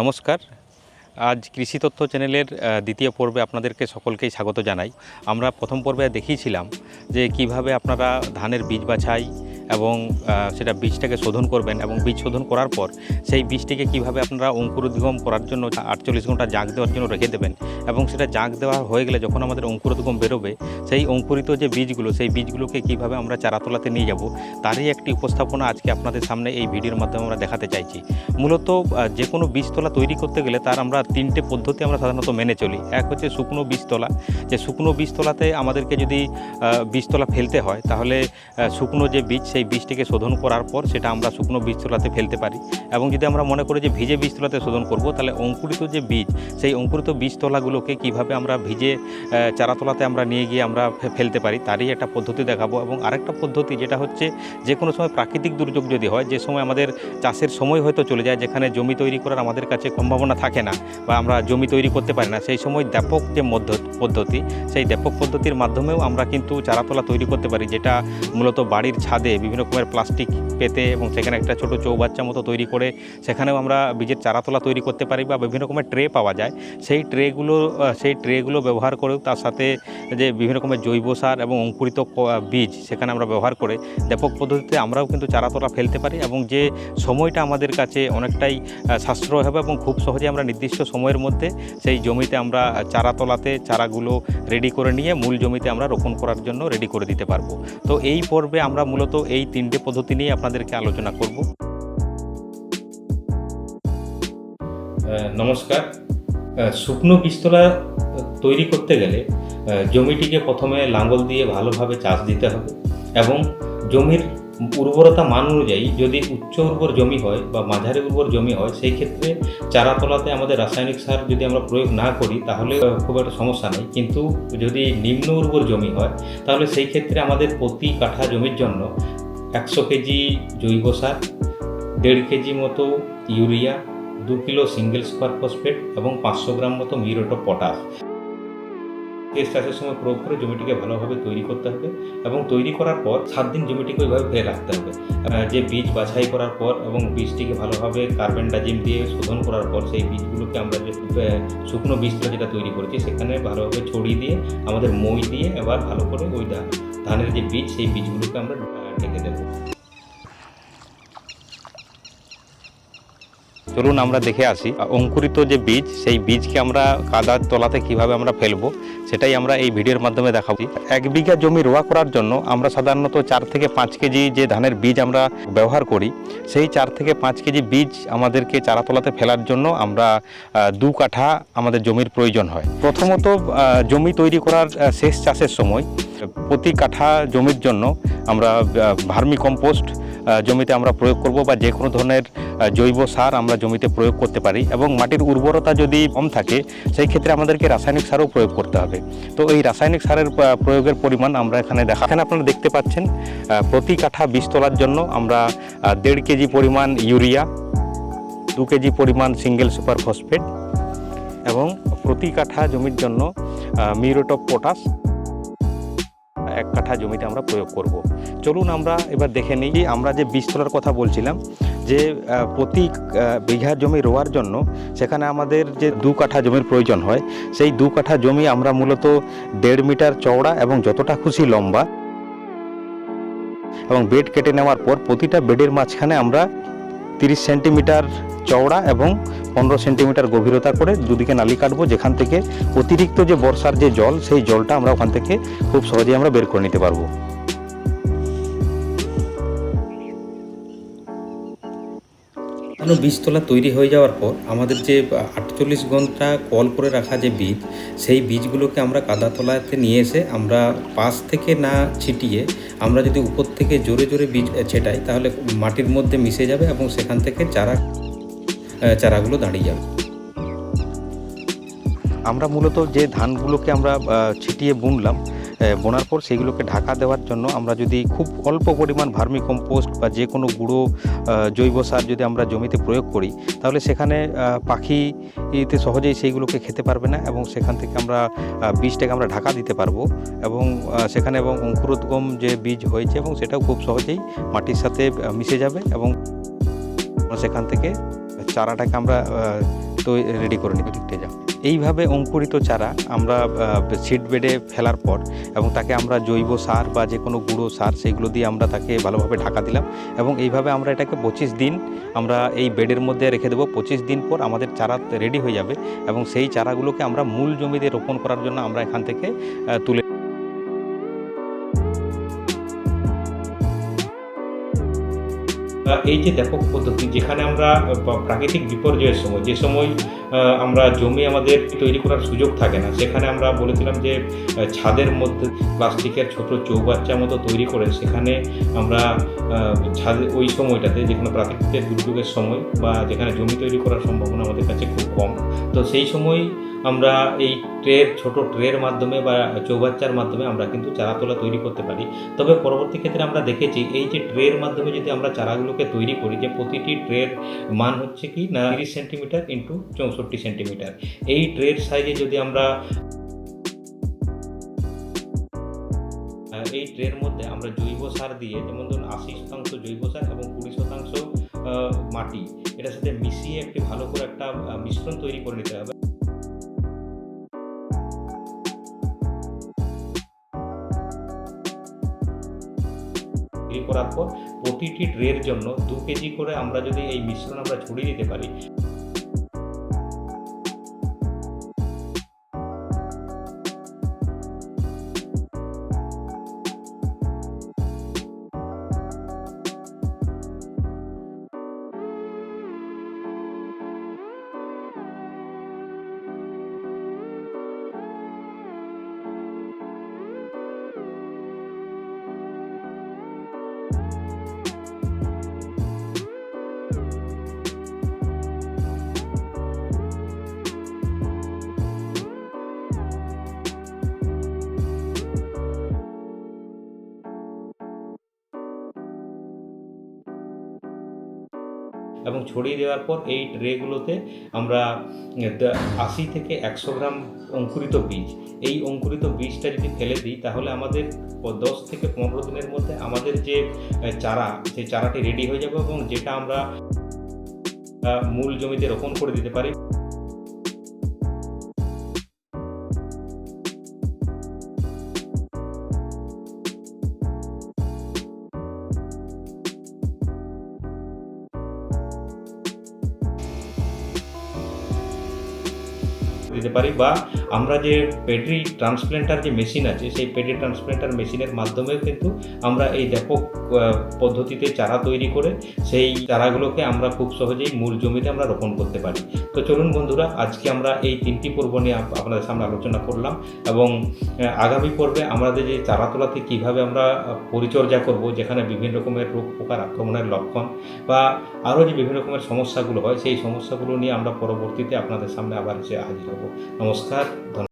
নমস্কার। আজ কৃষি তথ্য চ্যানেলের দ্বিতীয় পর্বে আপনাদেরকে সকলকেই স্বাগত জানাই। আমরা প্রথম পর্বে দেখিয়েছিলাম যে কীভাবে আপনারা ধানের বীজ বাছাই এবং সেটা বীজটাকে শোধন করবেন এবং বীজ শোধন করার পর সেই বীজটিকে কীভাবে আপনারা অঙ্কুরোদ্গম করার জন্য আটচল্লিশ ঘণ্টা জাঁক দেওয়ার জন্য রেখে দেবেন এবং সেটা জাঁক দেওয়া হয়ে গেলে যখন আমাদের অঙ্কুরোদ্গম বেরোবে, সেই অঙ্কুরিত যে বীজগুলো, সেই বীজগুলোকে কীভাবে আমরা চারাতলাতে নিয়ে যাব, তারই একটি উপস্থাপনা আজকে আপনাদের সামনে এই ভিডিওর মাধ্যমে আমরা দেখাতে চাইছি। মূলত যে কোনো বীজতলা তৈরি করতে গেলে তার আমরা তিনটে পদ্ধতি আমরা সাধারণত মেনে চলি। এক হচ্ছে শুকনো বীজতলা। যে শুকনো বীজতলাতে আমাদেরকে যদি বীজতলা ফেলতে হয়, তাহলে শুকনো যে বীজ সেই বীজটিকে শোধন করার পর সেটা আমরা শুকনো বীজ বীজতলাতে ফেলতে পারি। এবং যদি আমরা মনে করি যে ভিজে বীজতলাতে শোধন করব তাহলে অঙ্কুরিত যে বীজ সেই অঙ্কুরিত বীজতলাগুলোকে কীভাবে আমরা ভিজে আহ, চারাতলাতে আমরা নিয়ে গিয়ে আমরা ফেলতে পারি তারই একটা পদ্ধতি দেখাবো। এবং আরেকটা পদ্ধতি যেটা হচ্ছে যে কোনো সময় প্রাকৃতিক দুর্যোগ যদি হয় যে সময় আমাদের চাষের সময় হয়তো চলে যায় যেখানে জমি তৈরি করার আমাদের কাছে সম্ভাবনা থাকে না বা আমরা জমি তৈরি করতে পারি না সেই সময় ব্যাপক যে মধ্য পদ্ধতি সেই ব্যাপক পদ্ধতির মাধ্যমেও আমরা কিন্তু চারাতলা তৈরি করতে পারি যেটা মূলত বাড়ির ছাদে বিভিন্ন রকমের প্লাস্টিক পেতে এবং সেখানে একটা ছোট চৌবাচ্চা মতো তৈরি করে সেখানেও আমরা বীজের চারাতলা তৈরি করতে পারি বা বিভিন্ন রকমের ট্রে পাওয়া যায়। সেই ট্রেগুলো সেই ট্রেগুলো ব্যবহার করেও তার সাথে যে বিভিন্ন রকমের জৈব সার এবং অঙ্কুরিত বীজ সেখানে আমরা ব্যবহার করে ব্যাপক পদ্ধতিতে আমরাও কিন্তু চারাতলা ফেলতে পারি এবং যে সময়টা আমাদের কাছে অনেকটাই সাশ্রয় হবে এবং খুব সহজে আমরা নির্দিষ্ট সময়ের মধ্যে সেই জমিতে আমরা চারাতলাতে চারাগুলো রেডি করে নিয়ে মূল জমিতে আমরা রোপণ করার জন্য রেডি করে দিতে পারব। তো এই পর্বে আমরা মূলত এই তিনটে পদ্ধতি নিয়ে আপনাদেরকে আলোচনা করব। নমস্কার। শুকনো বীজতলা তৈরি করতে গেলে জমিটিকে প্রথমে লাঙ্গল দিয়ে ভালোভাবে চাষ দিতে হবে এবং জমির উর্বরতা মান অনুযায়ী যদি উচ্চ উর্বর জমি হয় বা মাঝারি উর্বর জমি হয়, সেই ক্ষেত্রে চারাতলাতে আমাদের রাসায়নিক সার যদি আমরা প্রয়োগ না করি, তাহলে খুব একটা সমস্যা নেই। কিন্তু যদি নিম্ন উর্বর জমি হয়, তাহলে সেই ক্ষেত্রে আমাদের প্রতি কাঠা জমির জন্য একশো কেজি জৈব সার, দেড় কেজি মতো ইউরিয়া, দু কিলো সিঙ্গেল সুপার ফসফেট এবং পাঁচশো গ্রাম মতো মিউরেট অফ পটাশ। টেস্ট চাষের সময় প্রয়োগ করে জমিটিকে ভালোভাবে তৈরি করতে হবে এবং তৈরি করার পর সাত দিন জমিটিকে ওইভাবে ফেলে রাখতে হবে। যে বীজ বাছাই করার পর এবং বীজটিকে ভালোভাবে কার্বন ডাজিম দিয়ে শোধন করার পর সেই বীজগুলোকে আমরা যে শুকনো বীজটা যেটা তৈরি করেছি সেখানে ভালোভাবে ছড়িয়ে দিয়ে, আমাদের মই দিয়ে এবার ভালো করে ওই ধান, ধানের যে বীজ সেই বীজগুলোকে আমরা আহ, ঢেকে চলুন আমরা দেখে আসি অঙ্কুরিত যে বীজ, সেই বীজকে আমরা কাদার তলাতে কীভাবে আমরা ফেলব, সেটাই আমরা এই ভিডিওর মাধ্যমে দেখাবো। এক বিঘা জমি রোয়া করার জন্য আমরা সাধারণত চার থেকে পাঁচ কেজি যে ধানের বীজ আমরা ব্যবহার করি, সেই চার থেকে পাঁচ কেজি বীজ আমাদেরকে চারাতলাতে ফেলার জন্য আমরা দু কাঠা আমাদের জমির প্রয়োজন হয়। প্রথমত জমি তৈরি করার শেষ চাষের সময়, প্রতি কাঠা জমির জন্য আমরা ভার্মি কম্পোস্ট জমিতে আমরা প্রয়োগ করব বা যে কোনো ধরনের জৈব সার আমরা জমিতে প্রয়োগ করতে পারি এবং মাটির উর্বরতা যদি কম থাকে, সেই ক্ষেত্রে আমাদেরকে রাসায়নিক সারও প্রয়োগ করতে হবে। তো এই রাসায়নিক সারের প্রয়োগের পরিমাণ আমরা এখানে দেখা এখানে আপনারা দেখতে পাচ্ছেন প্রতি কাঠা বীজ তোলার জন্য আমরা দেড় কেজি পরিমাণ ইউরিয়া, দু কেজি পরিমাণ সিঙ্গেল সুপার ফসফেট এবং প্রতি কাঠা জমির জন্য মিউরেট অফ পটাশ এক কাঠা জমিতে আমরা প্রয়োগ করব। চলুন আমরা এবার দেখে নিই। আমরা যে বীজ তোলার কথা বলছিলাম, যে প্রতি বিঘা জমি রোয়ার জন্য সেখানে আমাদের যে দু কাঠা জমির প্রয়োজন হয়, সেই দু কাঠা জমি আমরা মূলত দেড় মিটার চওড়া এবং যতটা খুশি লম্বা এবং বেড কেটে নেওয়ার পর প্রতিটা বেডের মাঝখানে আমরা তিরিশ সেন্টিমিটার চওড়া এবং পনেরো সেন্টিমিটার গভীরতা করে দুদিকে নালি কাটবো, যেখান থেকে অতিরিক্ত যে বর্ষার যে জল, সেই জলটা আমরা ওখান থেকে খুব সহজেই আমরা বের করে নিতে পারব। কোনো বীজতলা তৈরি হয়ে যাওয়ার পর আমাদের যে আটচল্লিশ ঘণ্টা কল করে রাখা যে বীজ, সেই বীজগুলোকে আমরা কাদাতলাতে নিয়ে এসে আমরা পাশ থেকে না ছিটিয়ে আমরা যদি উপর থেকে জোরে জোরে বীজ ছেটাই, তাহলে মাটির মধ্যে মিশে যাবে এবং সেখান থেকে চারা চারাগুলো দাঁড়িয়ে যাবে। আমরা মূলত যে ধানগুলোকে আমরা ছিটিয়ে বুনলাম বোনার পর সেগুলোকে ঢাকা দেওয়ার জন্য আমরা যদি খুব অল্প পরিমাণ ভার্মি কম্পোস্ট বা যে কোনো গুঁড়ো জৈব সার যদি আমরা জমিতে প্রয়োগ করি তাহলে সেখানে আহ, পাখি ইতে সহজেই সেইগুলোকে খেতে পারবে না এবং সেখান থেকে আমরা বীজটাকে আমরা ঢাকা দিতে পারব এবং সেখানে এবং অঙ্কুরোদ্গম যে বীজ হয়েছে এবং সেটাও খুব সহজেই মাটির সাথে মিশে যাবে এবং সেখান থেকে চারাটাকে আমরা তো রেডি করে দিকতে যাও এইভাবে অঙ্কুরিত চারা আমরা সিড বেডে ফেলার পর এবং তাকে আমরা জৈব সার বা যে কোনো গুঁড়ো সার সেইগুলো দিয়ে আমরা তাকে ভালোভাবে ঢাকা দিলাম এবং এইভাবে আমরা এটাকে পঁচিশ দিন আমরা এই বেডের মধ্যে রেখে দেবো। পঁচিশ দিন পর আমাদের চারা রেডি হয়ে যাবে এবং সেই চারাগুলোকে আমরা মূল জমিতে রোপণ করার জন্য আমরা এখান থেকে তুলে এই যে ব্যাপক পদ্ধতি, যেখানে আমরা প্রাকৃতিক বিপর্যয়ের সময়, যে সময় আমরা জমি আমাদের তৈরি করার সুযোগ থাকে না, সেখানে আমরা বলেছিলাম যে ছাদের মধ্যে প্লাস্টিকের ছোট চৌবাচ্চার মতো তৈরি করে সেখানে আমরা ছাদে, ওই সময়টাতে যেখানে প্রাকৃতিক দুর্যোগের সময় বা যেখানে জমি তৈরি করার সম্ভাবনা আমাদের কাছে খুব কম। তো সেই সময় আমরা এই ট্রের, ছোট ট্রের মাধ্যমে বা চৌবাচ্চার মাধ্যমে আমরা কিন্তু চারা তোলা তৈরি করতে পারি। তবে পরবর্তী ক্ষেত্রে আমরা দেখেছি, এই যে ট্রের মাধ্যমে যদি আমরা চারাগুলোকে তৈরি করি, যে প্রতিটি ট্রের মান হচ্ছে কি না তিরিশ সেন্টিমিটার ইন্টু চৌষট্টি সেন্টিমিটার। এই ট্রের সাইজে যদি আমরা এই ট্রের মধ্যে আমরা জৈব সার দিয়ে, যেমন ধরুন আশি শতাংশ জৈব সার এবং কুড়ি শতাংশ মাটি, এটার সাথে মিশিয়ে একটি ভালো করে একটা মিশ্রণ তৈরি করে নিতে হবে। করার পর প্রতিটি ট্রের জন্য দু কেজি করে আমরা যদি এই মিশ্রণ আমরা ছড়িয়ে দিতে পারি এবং ছড়িয়ে দেওয়ার পর এই ট্রেগুলোতে আমরা আশি থেকে একশো গ্রাম অঙ্কুরিত বীজ। এই অঙ্কুরিত বীজটা যদি ফেলে দিই, তাহলে আমাদের দশ থেকে পনেরো দিনের মধ্যে আমাদের যে চারা সেই চারাটি রেডি হয়ে যাবে এবং যেটা আমরা মূল জমিতে রোপণ করে দিতে পারি। দিতে পারি বা আমরা যে পেডি ট্রান্সপ্ল্যান্টার যে মেশিন আছে, সেই পেডি ট্রান্সপ্ল্যান্টার মেশিনের মাধ্যমেও কিন্তু আমরা এই ব্যাপক পদ্ধতিতে চারা তৈরি করে সেই চারাগুলোকে আমরা খুব সহজেই মূল জমিতে আমরা রোপণ করতে পারি। তো চলুন বন্ধুরা, আজকে আমরা এই তিনটি পর্ব নিয়ে আপনাদের সামনে আলোচনা করলাম এবং আগামী পর্বে আমাদের যে চারা তোলাতে কীভাবে আমরা পরিচর্যা করব, যেখানে বিভিন্ন রকমের রোগ পোকার আক্রমণের লক্ষণ বা আরও যে বিভিন্ন রকমের সমস্যাগুলো হয়, সেই সমস্যাগুলো নিয়ে আমরা পরবর্তীতে আপনাদের সামনে আবার এসে হাজির হব। নমস্কার